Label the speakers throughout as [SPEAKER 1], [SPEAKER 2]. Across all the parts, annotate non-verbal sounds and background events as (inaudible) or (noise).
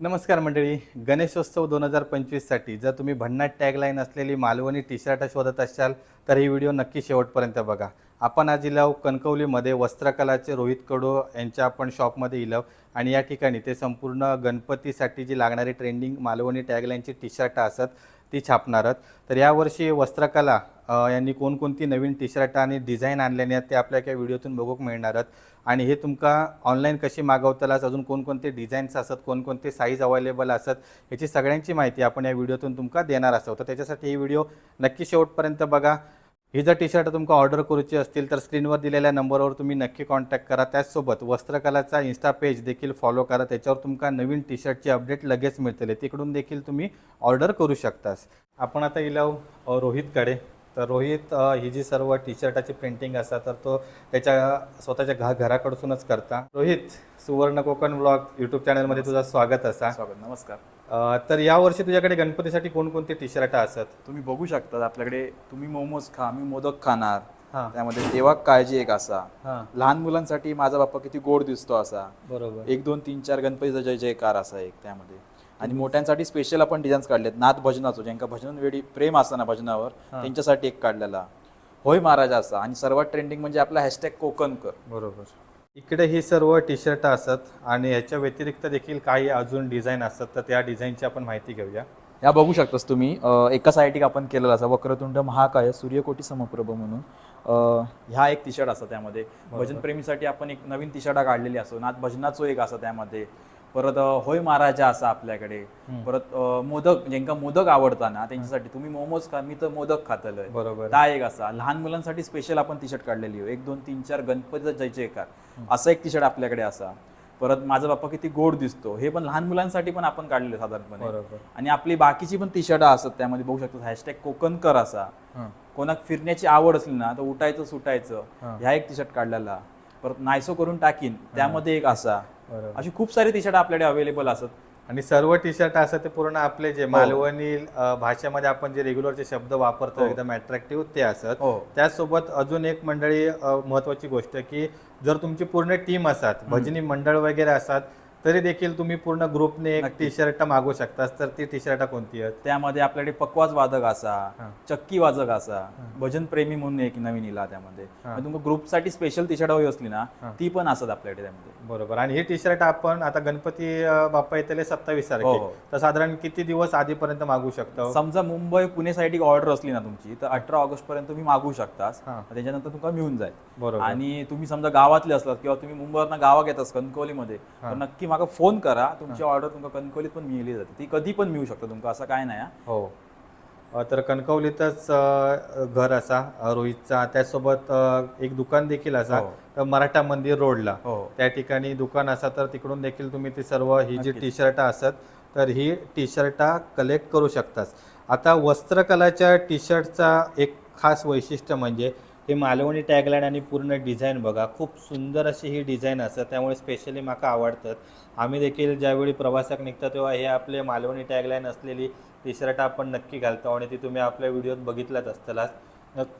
[SPEAKER 1] नमस्कार मंडळी. गणेशोत्सव दोन हजार पंचवीससाठी जर तुम्ही भन्नाट टॅगलाईन असलेली मालवणी टी शर्ट शोधत असाल तर ही व्हिडिओ नक्की शेवटपर्यंत बघा. आपण आज इलाव कणकवलीमध्ये वस्त्रकलाचे रोहित कडो यांच्या आपण शॉपमध्ये इलाव आणि या ठिकाणी ते संपूर्ण गणपतीसाठी जी लागणारी ट्रेंडिंग मालवणी टॅगलाईनची टी शर्ट असत ती छापणार आहेत तर यावर्षी वस्त्रकला यांनी कोणकोणती नवीन टी शर्ट आणि डिझाईन आणल्याने आहेत ते आपल्या एका व्हिडिओतून बघूक मिळणार आहेत आणि हे तुमका ऑनलाईन कशी मागवतलाच अजून कोणकोणते डिझाईन्स असत? कोणकोणते साईज अवेलेबल असत? याची सगळ्यांची माहिती आपण या व्हिडिओतून तुमका देणार असतो. तर त्याच्यासाठी ही व्हिडिओ नक्की शेवटपर्यंत बघा. ही जर टी शर्ट तुमका ऑर्डर करूची असतील तर स्क्रीनवर दिलेल्या नंबरवर तुम्ही नक्की कॉन्टॅक्ट करा. त्याचसोबत वस्त्रकलाचा इन्स्टा पेज देखील फॉलो करा. त्याच्यावर तुमका नवीन टी शर्टची अपडेट लगेच मिळतील. तिकडून देखील तुम्ही ऑर्डर करू शकतास. आपण आता इलाव रोहितकडे. तर रोहित ही जी सर्व टी शर्टाची प्रिंटिंग असा तर तो त्याच्या स्वतःच्या घा घराकडसूनच करता. रोहित सुवर्ण कोकण ब्लॉग यूट्यूब चॅनलमध्ये तुझं स्वागत असा.
[SPEAKER 2] स्वागत नमस्कार.
[SPEAKER 1] तर यावर्षी तुझ्याकडे गणपतीसाठी कोणकोणते टी शर्ट असत
[SPEAKER 2] तुम्ही बघू शकता आपल्याकडे तुम्ही मोमोज खा मी मोदक खाणार.
[SPEAKER 1] हां.
[SPEAKER 2] त्यामध्ये तेव्हा काळजी एक असा.
[SPEAKER 1] हां.
[SPEAKER 2] लहान मुलांसाठी माझा बाप्पा किती गोड दिसतो असा.
[SPEAKER 1] बरोबर.
[SPEAKER 2] एक दोन तीन चार गणपतीचा जय जयकार असा एक त्यामध्ये. आणि मोठ्यांसाठी स्पेशल आपण डिझाईन्स काढलेत. नाथ भजनाचो ज्यांका भजन वेळी प्रेम असतं ना भजनावर त्यांच्यासाठी एक काढलेला. होय महाराजा असा. आणि सर्वात ट्रेंडिंग म्हणजे आपला हॅशटॅग कोकणकर.
[SPEAKER 1] बरोबर. इकडे ही सर्व टी शर्ट असत आणि याच्या व्यतिरिक्त देखील काही अजून डिझाईन असतात तर त्या डिझाईनची आपण माहिती घेऊया.
[SPEAKER 2] ह्या बघू शकतोस तुम्ही अं, एका साईटिक आपण केलेला असा वक्रतुंड महाकाय सूर्यकोटी समप्रभ म्हणून. अं, ह्या एक टी शर्ट असतो त्यामध्ये. भजन प्रेमीसाठी आपण एक नवीन टी शर्ट काढलेली असतो नाथ भजनाचो एक असा त्यामध्ये. परत होय महाराजा असा आपल्याकडे. परत मोदक ज्यांका मोदक आवडता ना त्यांच्यासाठी तुम्ही मोमोज खा मी तर मोदक खातलोय.
[SPEAKER 1] बरोबर.
[SPEAKER 2] ता एक असा लहान मुलांसाठी स्पेशल आपण टी शर्ट काढलेली एक दोन तीन चार गणपतीचा जय जयकार असा एक टी शर्ट आपल्याकडे असा. परत माझा बाप्पा किती गोड दिसतो. हे पण लहान मुलांसाठी पण आपण काढलेले साधारणपणे.
[SPEAKER 1] बरोबर.
[SPEAKER 2] आणि आपली बाकीची पण टी शर्ट असतात त्यामध्ये बघू शकतो हॅशटॅग कोकणकर असा. कोणाक फिरण्याची आवड असली ना तर उठायचं सुटायचं. ह्या एक टी शर्ट काढलेला. परत नायसो करून टाकीन. त्यामध्ये एक असा.
[SPEAKER 1] बरोबर.
[SPEAKER 2] अशी खूप सारी टी शर्ट आपल्याकडे अवेलेबल असतात.
[SPEAKER 1] आणि सर्व टी शर्ट असं ते पूर्ण आपले जे मालवणी अ, भाषेमध्ये आपण जे रेग्युलरचे शब्द वापरतो
[SPEAKER 2] हो.
[SPEAKER 1] एकदम अट्रॅक्टिव्ह ते असत
[SPEAKER 2] हो.
[SPEAKER 1] त्याचसोबत अजून एक मंडळी अ, महत्वाची गोष्ट की जर तुमची पूर्ण टीम असतात भजनी मंडळ वगैरे असतात तरी देखील तुम्ही पूर्ण ग्रुपने एक टी शर्ट मागू शकता तर ती टी शर्ट कोणती आहेत
[SPEAKER 2] त्यामध्ये आपल्याकडे पकवाज वादक असा
[SPEAKER 1] हां.
[SPEAKER 2] चक्की वाजक असा भजन प्रेमी म्हणून एक नवीन इला त्यामध्ये. तुम्हाला ग्रुपसाठी स्पेशल टी शर्ट हवी असली ना ती पण असतात आपल्याकडे त्यामध्ये.
[SPEAKER 1] बरोबर. आणि ही टी शर्ट आपण आता गणपती बाप्पा येतले सत्तावीस
[SPEAKER 2] हो,
[SPEAKER 1] तारखे.
[SPEAKER 2] हो.
[SPEAKER 1] तर साधारण किती दिवस आधीपर्यंत मागू शकतो?
[SPEAKER 2] समजा मुंबई पुणे साठी ऑर्डर असली ना तुमची तर अठरा ऑगस्ट पर्यंत तुम्ही मागू शकता
[SPEAKER 1] हां.
[SPEAKER 2] त्याच्यानंतर तुमका मिळून जाईल.
[SPEAKER 1] बरोबर.
[SPEAKER 2] आणि तुम्ही समजा गावातले असलात किंवा तुम्ही मुंबईवरनं गावात येतात कणकवलीमध्ये तर नक्की मला फोन करा तुमची ऑर्डर तुमका कणकवलीत पण मिळली जाते. ती कधी पण मिळू शकते तुमका असं काय नाही हा.
[SPEAKER 1] हो. अ, तर कणकवलीतच अ, घर असा रोहितचा. त्याचसोबत अ, एक दुकान देखील असा
[SPEAKER 2] हो.
[SPEAKER 1] तर मराठा मंदिर रोडला.
[SPEAKER 2] हो.
[SPEAKER 1] त्या ठिकाणी दुकान असा तर तिकडून देखील तुम्ही ती सर्व ही जी टी शर्ट असत तर ही टी शर्ट कलेक्ट करू शकतास. आता वस्त्रकलाच्या टी शर्टचा एक खास वैशिष्ट्य म्हणजे हे मालवणी टॅगलाईन आणि पूर्ण डिझाईन बघा. खूप सुंदर अशी ही डिझाईन असतात. त्यामुळे स्पेशली माका आवडतात. आम्ही देखील ज्यावेळी प्रवासाक निघतो तेव्हा हे आपले मालवणी टॅगलाईन असलेली टी शर्ट आपण नक्की घालतो आणि ती तुम्ही आपल्या व्हिडिओत बघितलाच असतलाच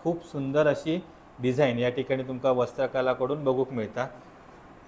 [SPEAKER 1] खूप सुंदर अशी डिझाईन या ठिकाणी तुमका वस्त्रकलाकडून बघूक मिळता.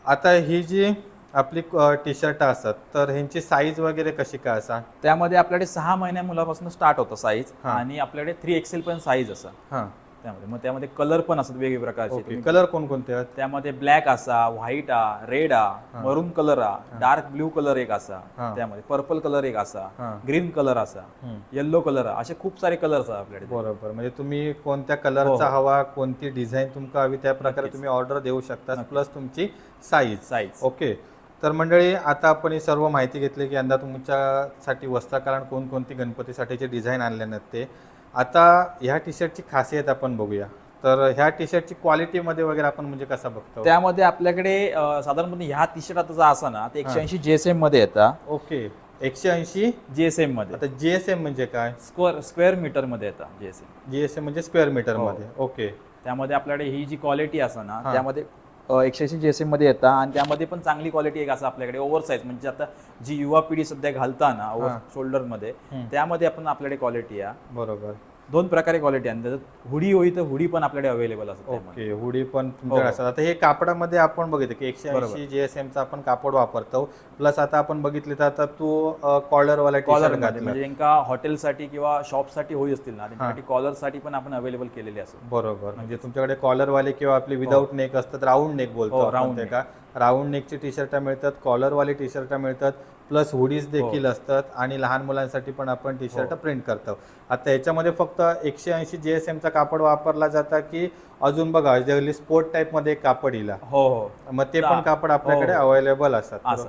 [SPEAKER 1] आता ही जी आपली टी शर्ट असतात तर ह्यांची साईज वगैरे कशी काय असा?
[SPEAKER 2] त्यामध्ये आपल्याकडे सहा महिन्या मुलापासून स्टार्ट होतं साईज
[SPEAKER 1] हा.
[SPEAKER 2] आणि आपल्याकडे थ्री एक्सेल पण साईज असा.
[SPEAKER 1] हां.
[SPEAKER 2] त्यामध्ये. मग त्यामध्ये कलर पण असतात वेगवेगळ्या प्रकारचे.
[SPEAKER 1] कलर कोणकोणते आहेत?
[SPEAKER 2] त्यामध्ये ब्लॅक असा व्हाईट आ रेड आ मरून कलर आ डार्क ब्ल्यू कलर एक असा
[SPEAKER 1] हा.
[SPEAKER 2] त्यामध्ये. पर्पल कलर एक असा
[SPEAKER 1] हां.
[SPEAKER 2] ग्रीन कलर असा. येल्लो कलर असे खूप सारे कलर असतात आपल्याकडे.
[SPEAKER 1] बरोबर. म्हणजे तुम्ही कोणत्या कलरचा हवा कोणती डिझाईन तुमका हवी त्या प्रकारे तुम्ही ऑर्डर देऊ शकता प्लस तुमची साईज
[SPEAKER 2] साईज
[SPEAKER 1] ओके. तर मंडळी आता आपण ही सर्व माहिती घेतली की यंदा तुमच्यासाठी वस्त्रकारण कोणकोणती गणपतीसाठीचे डिझाईन आणले ते. आता ह्या टी शर्टची खासियत आपण बघूया. तर ह्या टी शर्टची क्वालिटीमध्ये वगैरे आपण म्हणजे कसा बघतो?
[SPEAKER 2] त्यामध्ये आपल्याकडे अं, साधारणपणे ह्या टी शर्ट आता जो असा ना ते एकशे ऐंशी जीएसएममध्ये येतात
[SPEAKER 1] ओके. एकशे ऐंशी
[SPEAKER 2] जीएसएममध्ये.
[SPEAKER 1] आता जी एस एम म्हणजे काय?
[SPEAKER 2] स्क्वेअर स्क्वेअर मीटरमध्ये येतात जीएसएम
[SPEAKER 1] जी एस एम म्हणजे स्क्वेअर मीटरमध्ये. ओके.
[SPEAKER 2] त्यामध्ये आपल्याकडे ही जी क्वालिटी असं ना त्यामध्ये एकशे ऐंशी जीएसएममध्ये येतात आणि त्यामध्ये पण चांगली क्वालिटी एक असं आपल्याकडे ओव्हर साईज म्हणजे आता जी युवा पिढी सध्या घालता ना ओव्हर शोल्डरमध्ये त्यामध्ये आपण आपल्याकडे क्वालिटी आहे
[SPEAKER 1] बरोबर.
[SPEAKER 2] दोन प्रकारे क्वालिटी आणि त्याच्यात हुडी होई तर हुडी पण आपल्याकडे अवेलेबल असते त्यामध्ये.
[SPEAKER 1] ओके हुडी पण तुमच्याकडे
[SPEAKER 2] हो.
[SPEAKER 1] असतात. आता हे कापडामध्ये आपण बघितलं की एकशे ऐंशी जे एस एमचा आपण कापड वापरतो. प्लस आता आपण बघितले तर आता तू कॉलरवाला
[SPEAKER 2] कॉलर म्हणजे एका हॉटेलसाठी किंवा शॉपसाठी होई असतील ना त्यांच्यासाठी कॉलरसाठी पण आपण अवेलेबल केलेली असतो
[SPEAKER 1] बरोबर. म्हणजे तुमच्याकडे कॉलरवाले किंवा आपले विदाऊट नेक असतात राऊंड नेक बोलतो
[SPEAKER 2] हो,
[SPEAKER 1] आपण
[SPEAKER 2] round
[SPEAKER 1] ते
[SPEAKER 2] neck.
[SPEAKER 1] का? राऊंड नेकची टी शर्ट मिळतात कॉलरवाले टी शर्ट मिळतात. प्लस हुडीज देखील
[SPEAKER 2] हो.
[SPEAKER 1] असतात आणि लहान मुलांसाठी पण आपण टी शर्ट प्रिंट करतो. आता याच्यामध्ये फक्त एकशे ऐंशी जे एस एमचा कापड वापरला जाता की अजून बघा जगली स्पोर्ट टाईपमध्ये एक कापड येईल.
[SPEAKER 2] हो हो.
[SPEAKER 1] मग ते पण कापड आपल्याकडे
[SPEAKER 2] हो.
[SPEAKER 1] अवेलेबल असतात.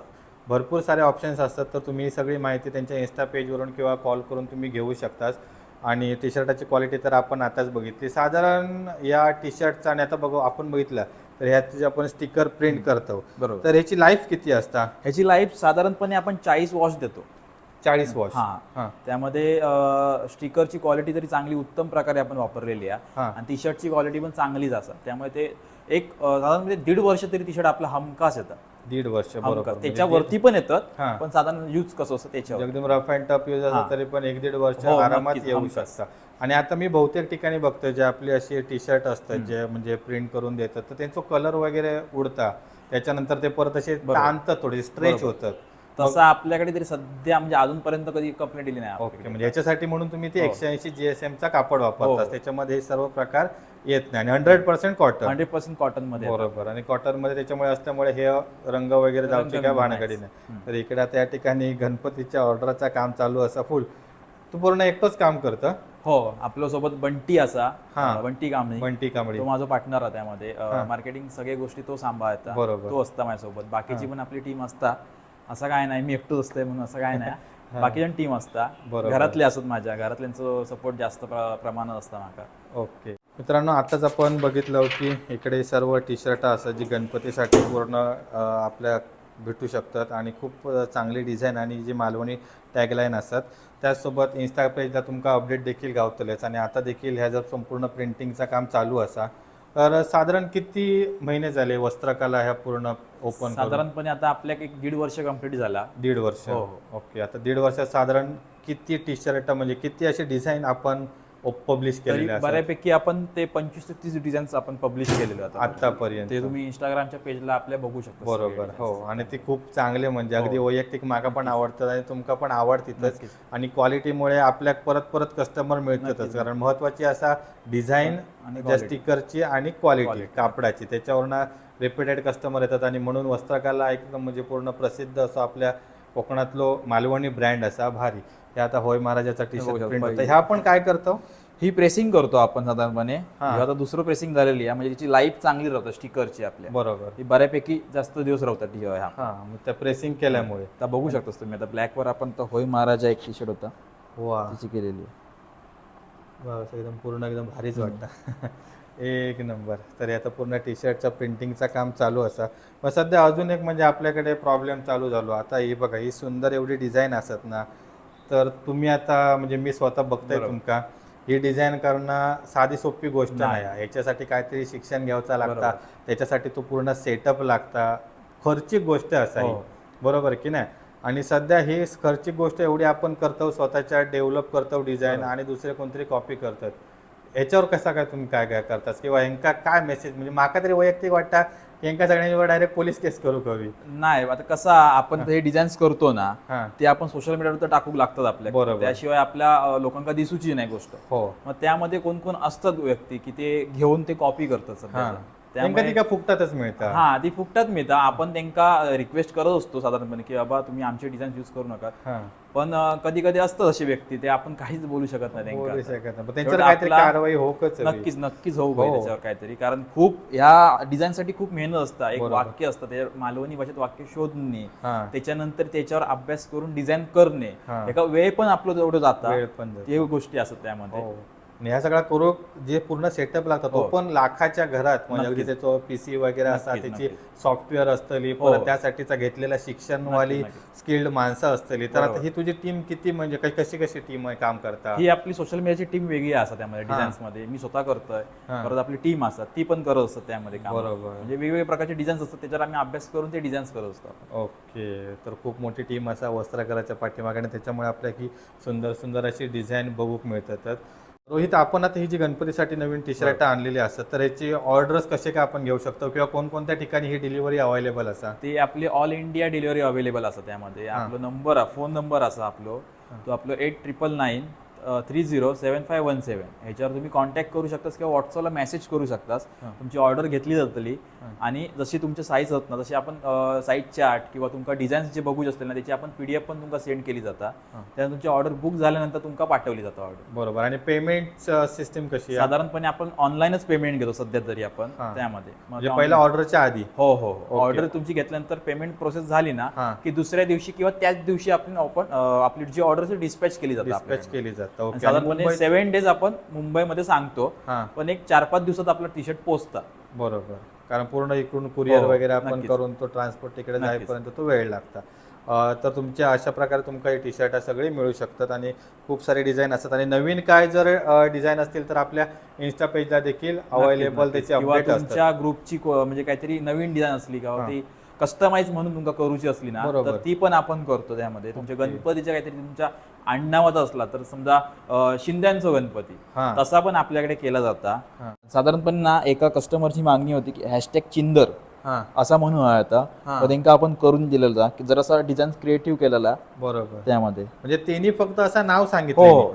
[SPEAKER 1] भरपूर सारे ऑप्शन्स असतात. तर तुम्ही ही सगळी माहिती त्यांच्या इन्स्टा पेजवरून किंवा कॉल करून तुम्ही घेऊ शकतास. आणि टी शर्टाची क्वालिटी तर आपण आताच बघितली. साधारण या टी शर्टचा आणि आता बघू आपण बघितलं तर ह्यात जे आपण स्टिकर प्रिंट करतो.
[SPEAKER 2] बरोबर.
[SPEAKER 1] तर ह्याची लाईफ किती असता?
[SPEAKER 2] ह्याची लाईफ साधारणपणे आपण चाळीस वॉश देतो.
[SPEAKER 1] चाळीस वॉश
[SPEAKER 2] हा. त्यामध्ये स्टिकरची क्वालिटी तरी चांगली उत्तम प्रकारे आपण वापरलेली आहे. आणि टी शर्टची क्वालिटी पण चांगलीच असतात. त्यामुळे ते एक साधारण म्हणजे दीड वर्ष तरी टी शर्ट आपलं हमखास येतं.
[SPEAKER 1] दीड वर्ष बरोबर. म्हणजे
[SPEAKER 2] त्याच्यावरती पण येतात. पण साधारण यूज कसं असतं त्याच्यावर?
[SPEAKER 1] एकदम रफ अँड टफ यूज
[SPEAKER 2] हा.
[SPEAKER 1] असं तरी पण एक दीड वर्ष
[SPEAKER 2] हो,
[SPEAKER 1] आरामात येऊ
[SPEAKER 2] हमखास.
[SPEAKER 1] आणि आता मी बहुतेक ठिकाणी बघतोय जे आपली अशी टी शर्ट असतात जे म्हणजे प्रिंट करून देतात तर त्यांचं कलर वगैरे उडता. त्याच्यानंतर ते परत असे ताणतात थोडे स्ट्रेच होतात.
[SPEAKER 2] तसं आपल्याकडे तरी सध्या म्हणजे अजूनपर्यंत कधी कंप्लेंट दिली नाही
[SPEAKER 1] ओके. म्हणजे याच्यासाठी म्हणून तुम्ही ते
[SPEAKER 2] हो.
[SPEAKER 1] एकशे ऐंशी जीएसएम चा कापड वापरता.
[SPEAKER 2] हो.
[SPEAKER 1] त्याच्यामध्ये हे सर्व प्रकार येत नाही. आणि hundred percent cotton
[SPEAKER 2] hundred percent कॉटनमध्ये.
[SPEAKER 1] बरोबर. आणि कॉटनमध्ये त्याच्यामुळे असल्यामुळे हे रंग वगैरे जाऊची
[SPEAKER 2] रंग
[SPEAKER 1] काय. भानगडी नाही. तर इकडे आता या ठिकाणी गणपतीच्या ऑर्डरचा काम चालू असा फुल. तू पूर्ण एकटंच काम करतं?
[SPEAKER 2] हो आपल्यासोबत बंटी असा
[SPEAKER 1] हा.
[SPEAKER 2] बंटी कांबळे.
[SPEAKER 1] बंटी कांबळी.
[SPEAKER 2] तो माझा पार्टनर आहे त्यामध्ये. मार्केटिंग सगळे गोष्टी तो सांभाळता.
[SPEAKER 1] बरोबर.
[SPEAKER 2] तो असता माझ्यासोबत. बाकीची पण आपली टीम असता. असं काय नाही मी एकटोच असते म्हणून असं काय नाही. बाकी जण टीम असता.
[SPEAKER 1] बरोबर.
[SPEAKER 2] घरातले असत माझ्या. घरातल्यांचं सपोर्ट जास्त प्र- प्रमाणात असतं माका.
[SPEAKER 1] ओके. मित्रांनो आताच आपण बघितलं की इकडे सर्व टी शर्ट असतात जी गणपतीसाठी पूर्ण अ, आपल्या भेटू शकतात आणि खूप अ, चांगली डिझाईन आणि जी मालवणी टॅगलाईन असतात त्याचसोबत इन्स्टा पेजला तुमका अपडेट देखील गावतलेच. आणि आता देखील ह्या जर संपूर्ण प्रिंटिंगचं काम चालू असा तर साधारण किती महिने झाले वस्त्रकला ह्या पूर्ण ओपन
[SPEAKER 2] साधारणपणे आता आपल्या एक दीड वर्ष कंप्लीट झाला.
[SPEAKER 1] दीड वर्ष.
[SPEAKER 2] हो,
[SPEAKER 1] ओके आता दीड वर्षात साधारण किती टी शर्ट म्हणजे किती असे डिझाईन आपण पब्लिश
[SPEAKER 2] तरी
[SPEAKER 1] केलेले असतात
[SPEAKER 2] बऱ्यापैकी आपण ते पंचवीस ते तीस डिझाईन्स आपण पब्लिश केलेले आता
[SPEAKER 1] आतापर्यंत
[SPEAKER 2] ते तुम्ही इंस्टाग्रामच्या पेजला आपल्या बघू शकता
[SPEAKER 1] बरोबर. हो. आणि ती खूप चांगले म्हणजे अगदी वैयक्तिक माका पण आवडतात आणि तुमका पण आवडतीतच
[SPEAKER 2] नक्कीच.
[SPEAKER 1] आणि क्वालिटीमुळे आपल्या परत परत कस्टमर मिळतातच. कारण महत्वाची असा डिझाईन
[SPEAKER 2] आणि
[SPEAKER 1] ज्या स्टिकरची आणि क्वालिटी
[SPEAKER 2] Quality.
[SPEAKER 1] कापडाची. त्याच्यावरनं रिपीटेड कस्टमर येतात आणि म्हणून वस्त्रकला एकदम म्हणजे पूर्ण प्रसिद्ध असं आपल्या कोकणातलो मालवणी ब्रँड असा भारी. हे आता होय महाराजाचा टी
[SPEAKER 2] हो,
[SPEAKER 1] शर्ट
[SPEAKER 2] हो,
[SPEAKER 1] प्रिंट होता. ह्या आपण काय करतो?
[SPEAKER 2] ही प्रेसिंग करतो आपण साधारणपणे.
[SPEAKER 1] हा.
[SPEAKER 2] ही आता दुसरं प्रेसिंग झालेली आहे. म्हणजे तिची लाईफ चांगली राहतं स्टिकरची आपल्या.
[SPEAKER 1] बरोबर.
[SPEAKER 2] ही बऱ्यापैकी जास्त दिवस राहतात ही
[SPEAKER 1] हा. त्या प्रेसिंग केल्यामुळे.
[SPEAKER 2] आता बघू शकतोस तुम्ही आता ब्लॅकवर आपण तर होय महाराजा एक टी शर्ट होता तिची केलेली
[SPEAKER 1] एकदम पूर्ण एकदम भारीच वाटतं. (laughs) एक नंबर. तर आता पूर्ण टी शर्टचं प्रिंटिंगचं काम चालू असा. मग सध्या अजून एक म्हणजे आपल्याकडे प्रॉब्लेम चालू झालो. आता ही बघा ही सुंदर एवढी डिझाईन असत ना तर तुम्ही आता म्हणजे मी स्वतः बघताय. तुमका. ही डिझाईन करणं साधी सोपी गोष्ट
[SPEAKER 2] नाही.
[SPEAKER 1] याच्यासाठी काहीतरी शिक्षण घ्यावचा लागता. त्याच्यासाठी तो पूर्ण सेटअप लागता. खर्चिक गोष्ट असा हो. बरोबर की नाही? आणि सध्या ही खर्चिक गोष्ट एवढी आपण करतो स्वतःच्या डेव्हलप करतो डिझाईन आणि दुसरे कोणतरी कॉपी करतात. याच्यावर कसा काय तुम्ही काय काय करतात किंवा यांका काय मेसेज म्हणजे माका तरी वैयक्तिक वाटता यांका सगळ्यांवर डायरेक्ट पोलीस केस करू कवी
[SPEAKER 2] नाही आता कसं आपण हे. डिझाईन्स करतो ना
[SPEAKER 1] हा.
[SPEAKER 2] ते आपण सोशल मीडियावर तर टाकू लागतात आपल्या
[SPEAKER 1] बरोबर.
[SPEAKER 2] त्याशिवाय आपल्या अं, लोकांना दिसूची नाही गोष्ट.
[SPEAKER 1] हो.
[SPEAKER 2] मग त्यामध्ये कोण कोण असतात व्यक्ती की ते घेऊन ते कॉपी करतात सध्या?
[SPEAKER 1] ती फुकटातच मिळतात
[SPEAKER 2] हा ती फुकटात मिळतं. आपण त्यांना रिक्वेस्ट करत असतो साधारणपणे की बाबा तुम्ही आमचे डिझाईन यूज करू नका. पण कधी कधी असतात असे व्यक्ती ते आपण काहीच बोलू शकत नाही
[SPEAKER 1] बोलू
[SPEAKER 2] त्यांना
[SPEAKER 1] शकत नाही. पण त्यांच्यावर
[SPEAKER 2] शेवटी
[SPEAKER 1] काहीतरी
[SPEAKER 2] आपला-
[SPEAKER 1] कारवाई होकच हवी.
[SPEAKER 2] नक्कीच नक्कीच होऊ पाहिजे
[SPEAKER 1] हो.
[SPEAKER 2] त्याच्यावर काहीतरी. कारण खूप ह्या डिझाईन साठी खूप मेहनत असतं. एक
[SPEAKER 1] बरोबर.
[SPEAKER 2] वाक्य असतं त्याच्यावर मालवणी भाषेत वाक्य शोधणे.
[SPEAKER 1] हा.
[SPEAKER 2] त्याच्यानंतर त्याच्यावर अभ्यास करून डिझाईन करणे.
[SPEAKER 1] हा.
[SPEAKER 2] एका वेळ पण आपलं तेवढं जातं.
[SPEAKER 1] वेळ पण जातो.
[SPEAKER 2] ते गोष्टी असतात त्यामध्ये.
[SPEAKER 1] हो. ह्या सगळ्या करू जे पूर्ण सेटअप लागतात तो
[SPEAKER 2] हो.
[SPEAKER 1] पण लाखाच्या घरात म्हणजे अगदी. त्याचं पीसी वगैरे असतात त्याची. सॉफ्टवेअर असतली
[SPEAKER 2] हो.
[SPEAKER 1] परत त्यासाठीचा घेतलेला शिक्षणवाली स्किल्ड माणसं असतली तर आता. ही तुझी टीम किती म्हणजे कशी कशी टीम आहे काम करता
[SPEAKER 2] ही आपली सोशल मीडियाची टीम वेगळी असतात त्यामध्ये
[SPEAKER 1] हा.
[SPEAKER 2] डिझाईन्समध्ये मी स्वतः करतोय
[SPEAKER 1] हा.
[SPEAKER 2] परत आपली टीम असतात ती पण करत असतात त्यामध्ये
[SPEAKER 1] बरोबर.
[SPEAKER 2] म्हणजे वेगवेगळ्या प्रकारचे डिझाईन्स असतात त्याच्यावर आम्ही अभ्यास करून ते डिझाईन्स करत असतो.
[SPEAKER 1] ओके तर खूप मोठी टीम असा वस्त्रकलाच्या पाठीमागे आणि त्याच्यामुळे आपल्या की सुंदर सुंदर अशी डिझाईन बघूक मिळतात रोहित आपण आता ही जी गणपतीसाठी नवीन टी शर्ट आणलेली असतात तर याची ऑर्डर्स कसे काय आपण घेऊ शकतो किंवा कोणकोणत्या ठिकाणी ही डिलिव्हरी अवेलेबल असा?
[SPEAKER 2] ते आपले ऑल इंडिया डिलिव्हरी अवेलेबल असतात त्यामध्ये. आपलो नंबर फोन नंबर असा आपलो. तो आपलो eight triple nine three zero seven five one seven ह्याच्यावर तुम्ही कॉन्टॅक्ट करू शकतास किंवा व्हॉट्सअपला मेसेज करू शकतास. तुमची ऑर्डर घेतली जातली. आणि जशी तुमची साईज होत ना तशी आपण साईज चार्ट किंवा तुमका डिझाईन्स जे बघू असतील ना त्याची आपण पीडीएफ पण तुमका सेंड केली जाता. त्यानंतर तुमची ऑर्डर बुक झाल्यानंतर तुमका पाठवली जातं ऑर्डर
[SPEAKER 1] बरोबर. आणि पेमेंट सिस्टीम कशी
[SPEAKER 2] साधारणपणे आपण ऑनलाईनच पेमेंट घेतो सध्या तरी आपण त्यामध्ये.
[SPEAKER 1] म्हणजे पहिल्या ऑर्डरच्या आधी.
[SPEAKER 2] हो हो ऑर्डर तुमची घेतल्यानंतर पेमेंट प्रोसेस झाली ना
[SPEAKER 1] हा.
[SPEAKER 2] की दुसऱ्या दिवशी किंवा त्याच दिवशी आपण आपण आपली जी ऑर्डर डिस्पॅच केली जाते
[SPEAKER 1] डिस्पॅच केली जातं.
[SPEAKER 2] साधारणपणे सेव्हन डेज आपण मुंबईमध्ये सांगतो.
[SPEAKER 1] हा.
[SPEAKER 2] पण एक चार पाच दिवसात आपलं टी शर्ट पोहोचतात
[SPEAKER 1] बरोबर. कारण पूर्ण इकडून कुरिअर
[SPEAKER 2] हो,
[SPEAKER 1] वगैरे आपण. करून तो ट्रान्सपोर्ट तिकडे. जाईपर्यंत तो वेळ लागता तर तुमच्या अशा प्रकारे तुमका टी शर्ट सगळी मिळू शकतात आणि खूप सारे डिझाईन असतात आणि नवीन काय जर डिझाईन असतील तर आपल्या इन्स्टा पेजला देखील अवेलेबल त्याचे
[SPEAKER 2] तुमच्या ग्रुपची म्हणजे काहीतरी नवीन डिझाईन असली किंवा ती कस्टमाइज म्हणून तुमका करूची असली ना
[SPEAKER 1] बरोबर.
[SPEAKER 2] तर ती पण आपण करतो त्यामध्ये. तुमच्या गणपतीच्या काहीतरी तुमच्या आडनावाचा असला तर समजा शिंद्यांचा गणपती.
[SPEAKER 1] हा.
[SPEAKER 2] तसा पण आपल्याकडे केला जाता.
[SPEAKER 1] हा.
[SPEAKER 2] साधारणपणे ना एका कस्टमरची मागणी होती की हॅशटॅग चिंदर
[SPEAKER 1] हा.
[SPEAKER 2] असा म्हणून आता.
[SPEAKER 1] हा.
[SPEAKER 2] त्यांना आपण करून दिलेला की जरासा डिझाईन क्रिएटिव्ह केलेला
[SPEAKER 1] बरोबर.
[SPEAKER 2] त्यामध्ये.
[SPEAKER 1] म्हणजे त्यांनी फक्त असं नाव सांगितलं
[SPEAKER 2] हो,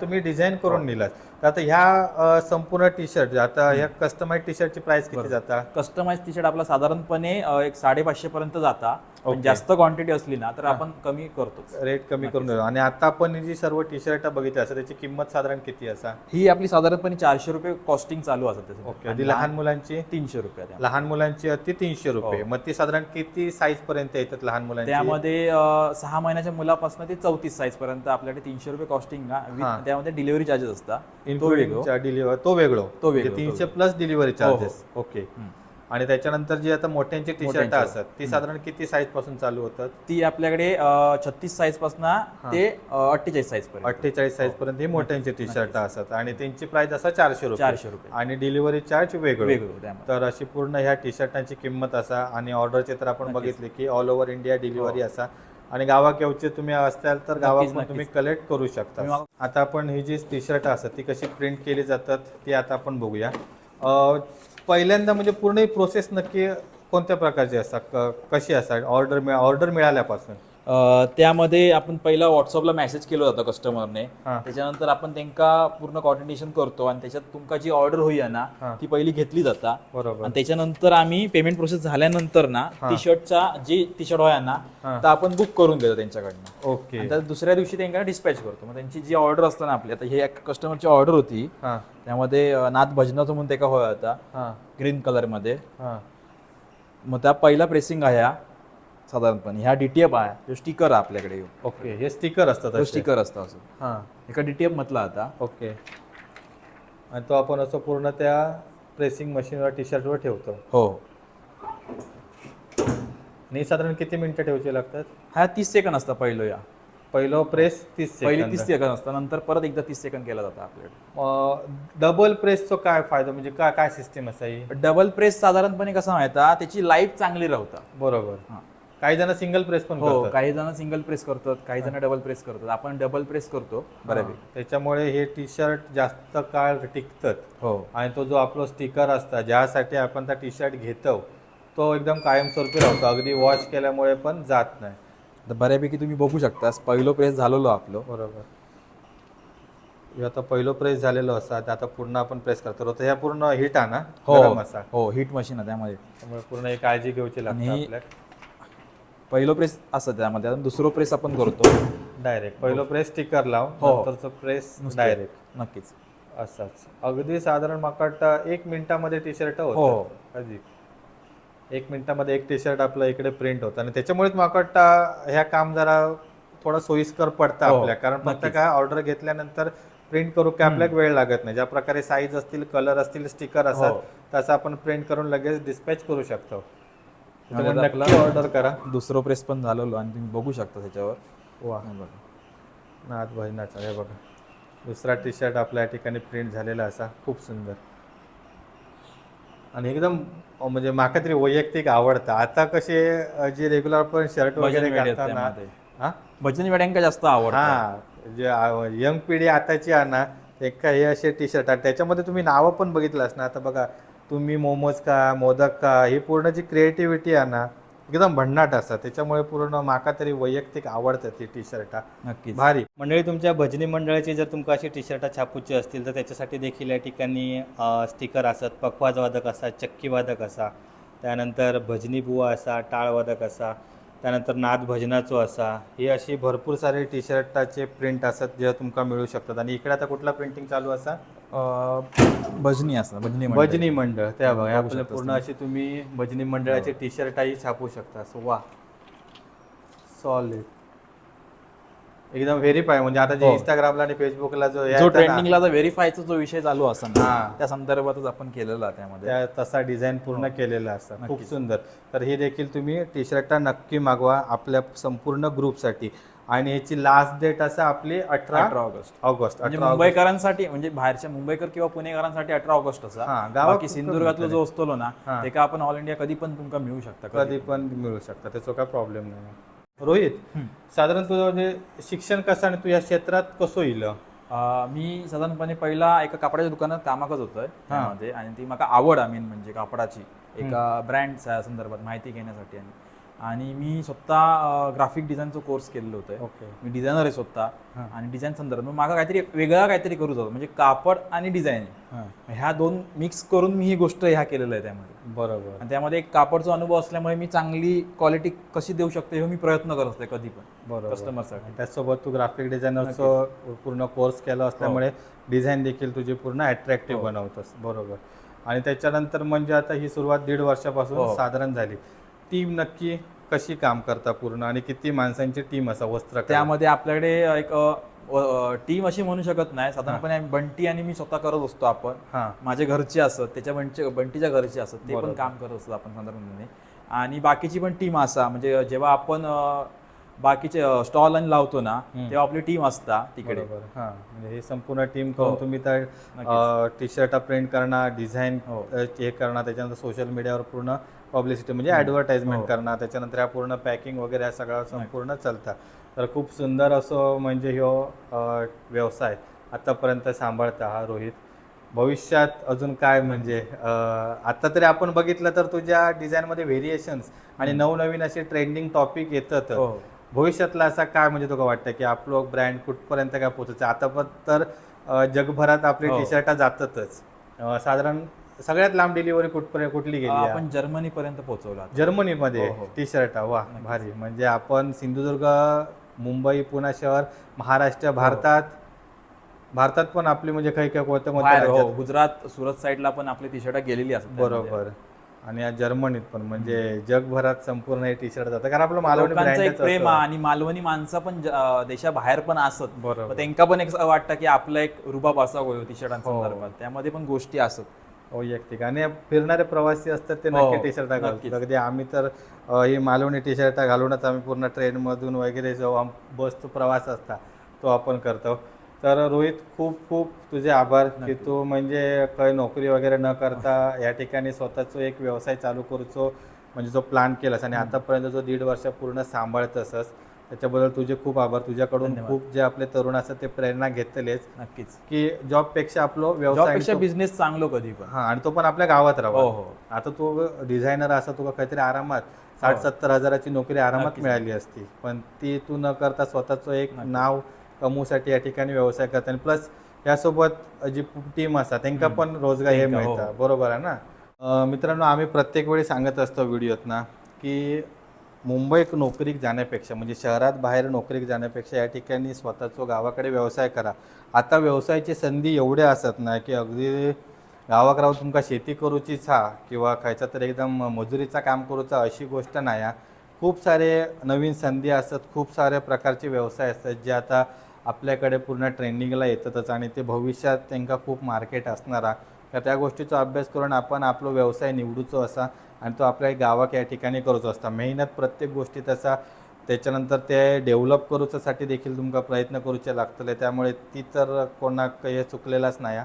[SPEAKER 1] तुम्ही डिझाईन करून दिलात. तर आता ह्या संपूर्ण टी शर्ट आता ह्या कस्टमाइज टी शर्टची प्राइस किती जाता?
[SPEAKER 2] कस्टमाइज टी शर्ट आपला साधारणपणे एक साडेपाचशे पर्यंत जाता. पण जास्त क्वांटिटी असली ना तर आपण कमी करतो.
[SPEAKER 1] रेट कमी करून देतो. आणि आता आपण ही जी सर्व टी शर्ट बघितली असं त्याची किंमत साधारण किती असा?
[SPEAKER 2] ही आपली साधारणपणे चारशे रुपये कॉस्टिंग चालू असत.
[SPEAKER 1] ओके. लहान मुलांची?
[SPEAKER 2] तीनशे रुपये.
[SPEAKER 1] लहान मुलांची ती तीनशे रुपये. मग ती साधारण किती साईज पर्यंत येतात लहान मुलांची?
[SPEAKER 2] त्यामध्ये सहा महिन्याच्या मुलापासून ते चौतीस साईज पर्यंत आपल्याकडे तीनशे रुपये कॉस्टिंग त्यामध्ये डिलिव्हरी चार्जेस असतात. तो वेगळो.
[SPEAKER 1] Including डिलिव्हर तो वेगळो.
[SPEAKER 2] तो वेगळो,
[SPEAKER 1] म्हणजे तीनशे प्लस डिलिव्हरी चार्जेस
[SPEAKER 2] हो.
[SPEAKER 1] ओके आणि त्याच्यानंतर जी आता मोठ्यांची टी शर्ट असतात ती साधारण किती साईजपासून चालू होतात?
[SPEAKER 2] ती आपल्याकडे छत्तीस साईजपासून ते अठ्ठेचाळीस साईज पर्यंत.
[SPEAKER 1] अठ्ठेचाळीस साईज पर्यंत ही मोठ्यांची टी शर्ट असतात. आणि त्यांची प्राइस असा चारशे रुपये.
[SPEAKER 2] चारशे रुपये.
[SPEAKER 1] आणि डिलिव्हरी चार्ज वेगळं. तर अशी पूर्ण ह्या टी शर्टांची किंमत असा. आणि ऑर्डरचे तर आपण बघितले की ऑल ओव्हर इंडिया डिलिव्हरी असा. आणि गावाकेवचे तुम्ही असताल तर गावाकडून तुम्ही कलेक्ट करू शकता. आता आपण ही जी टी शर्ट असतात ती कशी प्रिंट केली जातात ती आता आपण बघूया. अं, पहिल्यांदा म्हणजे पूर्ण ही प्रोसेस नक्की कोणत्या प्रकारची असतात? कशी असतात? ऑर्डर मिळा ऑर्डर मिळाल्यापासून.
[SPEAKER 2] त्यामध्ये आपण पहिला व्हॉट्सअपला मेसेज केलं जातं कस्टमरने. त्याच्यानंतर आपण त्यांका पूर्ण कॉर्डिनेशन करतो आणि त्याच्यात तुमका जी ऑर्डर होई ना. ती पहिली घेतली जाता.
[SPEAKER 1] बरोबर.
[SPEAKER 2] आणि त्याच्यानंतर आम्ही पेमेंट प्रोसेस झाल्यानंतर ना टी शर्टचा जी टी शर्ट होया ना. तर आपण बुक करून घेतो त्यांच्याकडनं.
[SPEAKER 1] ओके.
[SPEAKER 2] त्या दुसऱ्या दिवशी त्यांना डिस्पॅच करतो. मग त्यांची जी ऑर्डर असते ना आपली आता हे कस्टमरची ऑर्डर होती. त्यामध्ये नाथ भजनाचं म्हणून ते का होया होता. ग्रीन कलरमध्ये
[SPEAKER 1] हां.
[SPEAKER 2] मग त्या पहिला प्रेसिंग आहे साधारणपणे. ह्या डीटीएफ आहे. जो स्टिकर आहे आपल्याकडे ह्यो.
[SPEAKER 1] ओके हे स्टिकर असतात
[SPEAKER 2] तो
[SPEAKER 1] असे.
[SPEAKER 2] स्टिकर असतो असं.
[SPEAKER 1] हां.
[SPEAKER 2] एका डीटीएफ मधला आता.
[SPEAKER 1] ओके. आणि तो आपण असं पूर्ण त्या प्रेसिंग मशीनवर टी शर्टवर ठेवतो.
[SPEAKER 2] हो.
[SPEAKER 1] आणि हे साधारण किती मिनिटं ठेवायचे लागतात?
[SPEAKER 2] हा तीस सेकंद असता पहिलं या.
[SPEAKER 1] पहिलं प्रेस तीस
[SPEAKER 2] पहिली तीस सेकंद असतं. नंतर परत एकदा तीस सेकंद केला जातं आपल्याकडे.
[SPEAKER 1] डबल प्रेसचा काय फायदा? म्हणजे काय काय सिस्टीम असा ही
[SPEAKER 2] डबल प्रेस साधारणपणे कसं माहिती त्याची लाईफ चांगली राहता
[SPEAKER 1] बरोबर.
[SPEAKER 2] हां.
[SPEAKER 1] काही जण सिंगल प्रेस पण
[SPEAKER 2] हो
[SPEAKER 1] करतात.
[SPEAKER 2] काही जण सिंगल प्रेस करतात काही जण डबल प्रेस करतात. आपण डबल प्रेस करतो बऱ्यापैकी.
[SPEAKER 1] त्याच्यामुळे हे टी शर्ट जास्त काळ टिकतात.
[SPEAKER 2] हो.
[SPEAKER 1] आणि तो जो आपला स्टिकर असता ज्यासाठी आपण त्या टी शर्ट घेतो तो एकदम कायमस्वरूपी राहतो. अगदी वॉश केल्यामुळे पण जात नाही.
[SPEAKER 2] तर बऱ्यापैकी तुम्ही बघू शकता पहिलं प्रेस झालेलो आपलं.
[SPEAKER 1] बरोबर. हे आता पहिलं प्रेस झालेलं असता ते आता पूर्ण आपण प्रेस करतो. तर ह्या पूर्ण हिट आहे ना
[SPEAKER 2] हो
[SPEAKER 1] गरम असा.
[SPEAKER 2] हो हिट मशीन आहे त्यामध्ये.
[SPEAKER 1] त्यामुळे पूर्ण ही काळजी घ्यायची लागते
[SPEAKER 2] आणि- पहिलं प्रेस असतं त्यामध्ये आणि दुसरं प्रेस आपण करतो.
[SPEAKER 1] डायरेक्ट पहिलं प्रेस स्टिकर लाव
[SPEAKER 2] हो.
[SPEAKER 1] नंतरचं प्रेस डायरेक्ट
[SPEAKER 2] नक्कीच.
[SPEAKER 1] असाच अगदी साधारण मला वाटतं एक मिनिटामध्ये टी शर्ट
[SPEAKER 2] हो.
[SPEAKER 1] होतं अधिक एक मिनिटामध्ये एक टी शर्ट आपलं इकडे प्रिंट होतं. आणि त्याच्यामुळेच मला वाटतं ह्या काम जरा थोडं सोयीस्कर पडतं
[SPEAKER 2] हो,
[SPEAKER 1] आपल्या. कारण फक्त काय ऑर्डर घेतल्यानंतर प्रिंट करू की आपल्याला वेळ लागत नाही. ज्या प्रकारे साईज असतील कलर असतील स्टिकर असतात
[SPEAKER 2] हो.
[SPEAKER 1] तसं आपण प्रिंट करून लगेच डिस्पॅच करू शकतो. नक्की ऑर्डर करा.
[SPEAKER 2] दुसरं प्रेस पण झालेलो आणि तुम्ही बघू शकता त्याच्यावर.
[SPEAKER 1] वा.
[SPEAKER 2] बघा.
[SPEAKER 1] नाथ भजनाचा हे बघा. दुसरा टी शर्ट आपल्या या ठिकाणी प्रिंट झालेला असा. खूप सुंदर. आणि एकदम म्हणजे माका तरी वैयक्तिक आवडतं. आता कसे जे रेग्युलर आपण शर्ट वगैरे घालताना. हा?
[SPEAKER 2] भजन वेड्यांका जास्त आवडतं.
[SPEAKER 1] हा जे यंग पिढी आताची आहे ना ते काय हे असे टी शर्ट आणि त्याच्यामध्ये तुम्ही नावं पण बघितलंस ना आता बघा तुम्ही मोमोज का मोदक का ही पूर्ण जी क्रिएटिव्हिटी आहे ना एकदम भन्नाट असतात. त्याच्यामुळे पूर्ण माका तरी वैयक्तिक आवडतात ती टी शर्टा
[SPEAKER 2] नक्कीच.
[SPEAKER 1] भारी. मंडळी तुमच्या भजनी मंडळाची जर तुमका अशी टी शर्ट छापूची असतील तर त्याच्यासाठी देखील या ठिकाणी स्टिकर असतात. पखवाज वादक असा चक्की वादक असा. त्यानंतर भजनी बुवा असा टाळ वादक असा. त्यानंतर नाद भजनाचो असा ही अशी भरपूर सारे टी शर्टाचे प्रिंट असतात जे तुमका मिळू शकतात. आणि इकडे आता कुठला प्रिंटिंग चालू असा?
[SPEAKER 2] भजनी असं भजनी.
[SPEAKER 1] भजनी मंडळ त्या बघा आपल्या पूर्ण. अशी तुम्ही भजनी मंडळाचे टी शर्टही छापू शकता. सो वा. सॉलिड एकदम व्हेरीफाय म्हणजे आता जे
[SPEAKER 2] हो.
[SPEAKER 1] इंस्टाग्रामला आणि फेसबुकला जो हे
[SPEAKER 2] जो
[SPEAKER 1] ना,
[SPEAKER 2] ट्रेंडिंगला जो व्हेरीफायचा जो विषय चालू असा ना
[SPEAKER 1] हा.
[SPEAKER 2] त्या संदर्भातच आपण केलेला त्यामध्ये.
[SPEAKER 1] त्या तसा डिझाईन पूर्ण केलेला असतात खूप
[SPEAKER 2] हो. नक्कीच.
[SPEAKER 1] सुंदर. तर हे देखील तुम्ही टी शर्टा नक्की मागवा आपल्या संपूर्ण ग्रुपसाठी आणि ह्याची लास्ट डेट असा आपली अठरा
[SPEAKER 2] अठरा ऑगस्ट.
[SPEAKER 1] ऑगस्ट
[SPEAKER 2] म्हणजे
[SPEAKER 1] अठरा ऑगस्ट.
[SPEAKER 2] मुंबईकरांसाठी म्हणजे बाहेरच्या मुंबईकर किंवा पुणेकरांसाठी अठरा ऑगस्ट
[SPEAKER 1] हा,
[SPEAKER 2] असा
[SPEAKER 1] गावात
[SPEAKER 2] बाकी
[SPEAKER 1] खूप
[SPEAKER 2] सिंधुदुर्गातलो जो असतो ना
[SPEAKER 1] हा.
[SPEAKER 2] ते का आपण ऑल इंडिया कधी पण तुमका मिळू शकता
[SPEAKER 1] कधी पण. मिळू शकता. त्याचा काय प्रॉब्लेम नाही. रोहित साधारण तुझं म्हणजे शिक्षण कसं आणि तू या क्षेत्रात कसं येईल
[SPEAKER 2] अं, मी साधारणपणे पहिला एका कापडाच्या दुकानात कामाकच होतोय त्यामध्ये आणि ती मला आवड आहे मेन म्हणजे कापडाची. एका ब्रँड संदर्भात माहिती घेण्यासाठी आणि आणि मी स्वतः ग्राफिक डिझाईनचा कोर्स केलेलं होतं.
[SPEAKER 1] ओके
[SPEAKER 2] मी डिझायनर आहे स्वतः. आणि डिझाईन संदर्भात मग मागा काहीतरी वेगळा काहीतरी करूच होतं म्हणजे कापड आणि डिझाईन ह्या दोन मिक्स करून मी ही गोष्ट ह्या केलेलं आहे त्यामध्ये.
[SPEAKER 1] बरोबर.
[SPEAKER 2] आणि त्यामध्ये एक कापडचा अनुभव असल्यामुळे मी चांगली क्वालिटी कशी देऊ शकते हे मी प्रयत्न करत असते कधी पण.
[SPEAKER 1] बरोबर.
[SPEAKER 2] कस्टमरसाठी
[SPEAKER 1] त्याचसोबत तू ग्राफिक डिझायनरचं पूर्ण कोर्स केला असल्यामुळे डिझाईन देखील तुझी पूर्ण अट्रॅक्टिव्ह
[SPEAKER 2] हो.
[SPEAKER 1] बनवतोस. बरोबर. आणि त्याच्यानंतर म्हणजे आता ही सुरुवात दीड वर्षापासून
[SPEAKER 2] हो.
[SPEAKER 1] साधारण झाली. टीम नक्की कशी काम करता पूर्ण आणि किती माणसांची टीम असा वस्त्र
[SPEAKER 2] त्यामध्ये आपल्याकडे एक टीम अशी म्हणू शकत नाही. साधारणपणे आम्ही बंटी आणि मी स्वतः करत असतो आपण.
[SPEAKER 1] हां.
[SPEAKER 2] माझे घरचे असत त्याच्या बंटी बंटीच्या घरचे असत ते पण. काम करत असतात आपण साधारणपणे. आणि बाकीची पण टीम असा म्हणजे जेव्हा आपण बाकीचे स्टॉल आणि लावतो ना तेव्हा आपली टीम असता तिकडे.
[SPEAKER 1] हां म्हणजे हे संपूर्ण टीम करून
[SPEAKER 2] हो.
[SPEAKER 1] तुम्ही त्या टी शर्ट प्रिंट करणं डिझाईन
[SPEAKER 2] हो.
[SPEAKER 1] हे करणं त्याच्यानंतर सोशल मीडियावर पूर्ण पब्लिसिटी म्हणजे ॲडव्हर्टाइजमेंट
[SPEAKER 2] हो.
[SPEAKER 1] करणं त्याच्यानंतर ह्या पूर्ण पॅकिंग वगैरे हा सगळं संपूर्ण चालतं. तर खूप सुंदर असं म्हणजे ह्यो व्यवसाय आतापर्यंत सांभाळता हा रोहित. भविष्यात अजून काय म्हणजे आता तरी आपण बघितलं तर तुझ्या डिझाईनमध्ये व्हेरिएशन्स आणि नवनवीन असे ट्रेंडिंग टॉपिक येतात.
[SPEAKER 2] हो.
[SPEAKER 1] भविष्यातला असा काय म्हणजे तुका वाटतं की आपलं ब्रँड कुठपर्यंत काय पोहोचायचं? आता पण तर जगभरात आपली
[SPEAKER 2] हो.
[SPEAKER 1] टी शर्टा जातातच. साधारण सगळ्यात लांब डिलिव्हरी कुठपर्यंत कुठली गेली आहे?
[SPEAKER 2] आपण जर्मनी पर्यंत पोहोचवला
[SPEAKER 1] जर्मनीमध्ये?
[SPEAKER 2] हो, हो.
[SPEAKER 1] टी शर्ट वा भारी. म्हणजे आपण सिंधुदुर्ग मुंबई पुणे शहर महाराष्ट्र भारतात भारतात पण आपली म्हणजे काही काही कोणत्या कोणत्या
[SPEAKER 2] बाहेर हो.
[SPEAKER 1] राज्यात
[SPEAKER 2] गुजरात सुरत साईडला पण आपली टी शर्ट गेलेली असतात त्यामध्ये.
[SPEAKER 1] बरोबर. आणि या जर्मनीत पण म्हणजे जगभरात संपूर्ण हे टी शर्ट जातं. कारण आपलं मालवणी
[SPEAKER 2] लोकांचं एक
[SPEAKER 1] ब्रँडच
[SPEAKER 2] प्रेम आणि मालवणी माणसं पण ज- अं, देशाबाहेर पण असत.
[SPEAKER 1] बरोबर.
[SPEAKER 2] त्यांका पण एक वाटतं की आपलं एक रुबाब असावं टी शर्टांसंदर्भात त्यामध्ये पण गोष्टी असत.
[SPEAKER 1] वैयक्तिक. आणि फिरणारे प्रवासी असतात ते
[SPEAKER 2] हो,
[SPEAKER 1] नक्की टी शर्ट. घालतात अगदी आम्ही तर अ, ही मालवणी टी शर्ट घालूनच आम्ही पूर्ण ट्रेनमधून वगैरे जो आम- बसतो प्रवास असता तो आपण करतो. तर रोहित खूप खूप तुझे आभार की तू म्हणजे काही नोकरी वगैरे न करता या ठिकाणी स्वतःचा एक व्यवसाय चालू करूचो म्हणजे जो प्लॅन केलास आणि आतापर्यंत जो दीड वर्ष पूर्ण सांभाळतसस त्याच्याबद्दल तुझे खूप आभार. तुझ्याकडून. खूप जे आपले तरुण असतात ते प्रेरणा घेतलेलेच.
[SPEAKER 2] नक्कीच.
[SPEAKER 1] की जॉबपेक्षा आपलं व्यवसाय
[SPEAKER 2] बिझनेस चांगलो कधी पण.
[SPEAKER 1] हा आणि तो पण आपल्या गावात राहा.
[SPEAKER 2] हो हो.
[SPEAKER 1] आता तो डिझायनर असा तुला काहीतरी आरामात साठ सत्तर हजाराची नोकरी आरामात
[SPEAKER 2] हो.
[SPEAKER 1] मिळाली असती. पण ती तू न करता स्वतःचं एक. नाव कमवूसाठी या ठिकाणी व्यवसाय करता. आणि प्लस यासोबत जी टीम असतात त्यांना पण रोजगार हे
[SPEAKER 2] हो.
[SPEAKER 1] मिळतात बरोबर आहे ना? मित्रांनो आम्ही प्रत्येक वेळी सांगत असतो व्हिडिओत ना की मुंबईत नोकरीक जाण्यापेक्षा म्हणजे शहरात बाहेर नोकरीक जाण्यापेक्षा या ठिकाणी स्वतःचं गावाकडे व्यवसाय करा आता व्यवसायाची संधी एवढ्या असत ना की अगदी गावाक राहून तुमका शेती करूचीच हा किंवा खायचा तर एकदम मजुरीचा काम करूचा अशी गोष्ट नाही हा. खूप सारे नवीन संधी असतात खूप साऱ्या प्रकारचे व्यवसाय असतात जे आता आपल्याकडे पूर्ण ट्रेंडिंगला येतातच आणि ते भविष्यात त्यांना खूप मार्केट असणारा तर त्या गोष्टीचा अभ्यास करून आपण आपला व्यवसाय निवडूचो असा आणि तो आपल्या गावाक या ठिकाणी करूचो असता. मेहनत प्रत्येक गोष्टीत असा त्याच्यानंतर ते डेव्हलप करूच्यासाठी देखील तुमका प्रयत्न करूचे लागतले. त्यामुळे ती तर कोणाक हे चुकलेलाच नाही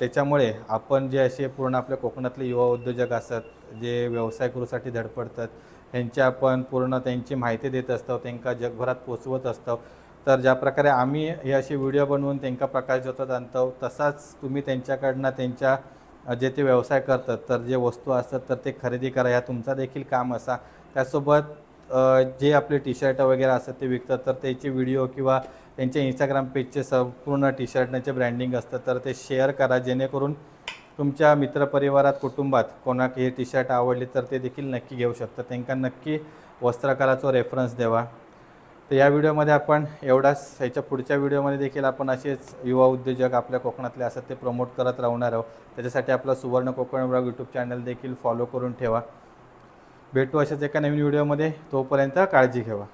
[SPEAKER 1] त्याच्यामुळे आपण जे असे पूर्ण आपल्या कोकणातले युवा उद्योजक असतात जे व्यवसाय करूसाठी धडपडतात त्यांची आपण पूर्ण त्यांची माहिती देत असतो त्यांना जगभरात पोचवत असतो. तर ज्या प्रकारे आम्ही हे असे व्हिडिओ बनवून त्यांना प्रकाश देतात आणतो तसाच तुम्ही त्यांच्याकडनं त्यांच्या जे ते व्यवसाय करतात तर जे वस्तू असतात तर ते खरेदी करा. ह्या तुमचा देखील काम असा. त्यासोबत जे आपले टी शर्ट वगैरे असतात ते विकतात तर त्याचे व्हिडिओ किंवा त्यांच्या इंस्टाग्राम पेजचे संपूर्ण टी शर्टचे ब्रँडिंग असतं तर ते शेअर करा. जेणेकरून तुमच्या मित्रपरिवारात कुटुंबात कोणाक हे टी शर्ट आवडले तर ते देखील नक्की घेऊ शकतात त्यांना नक्की वस्त्रकाराचा रेफरन्स द्यावा. तर या व्हिडिओमध्ये आपण एवढाच ह्याच्या पुढच्या व्हिडिओमध्ये देखील आपण असेच युवा उद्योजक आपल्या कोकणातले असतात ते प्रमोट करत राहणार आहोत. त्याच्यासाठी आपला Suvarna Konkan blog YouTube channel देखील फॉलो करून ठेवा. भेटू अशाच एका नवीन व्हिडिओमध्ये. तोपर्यंत काळजी घ्यावा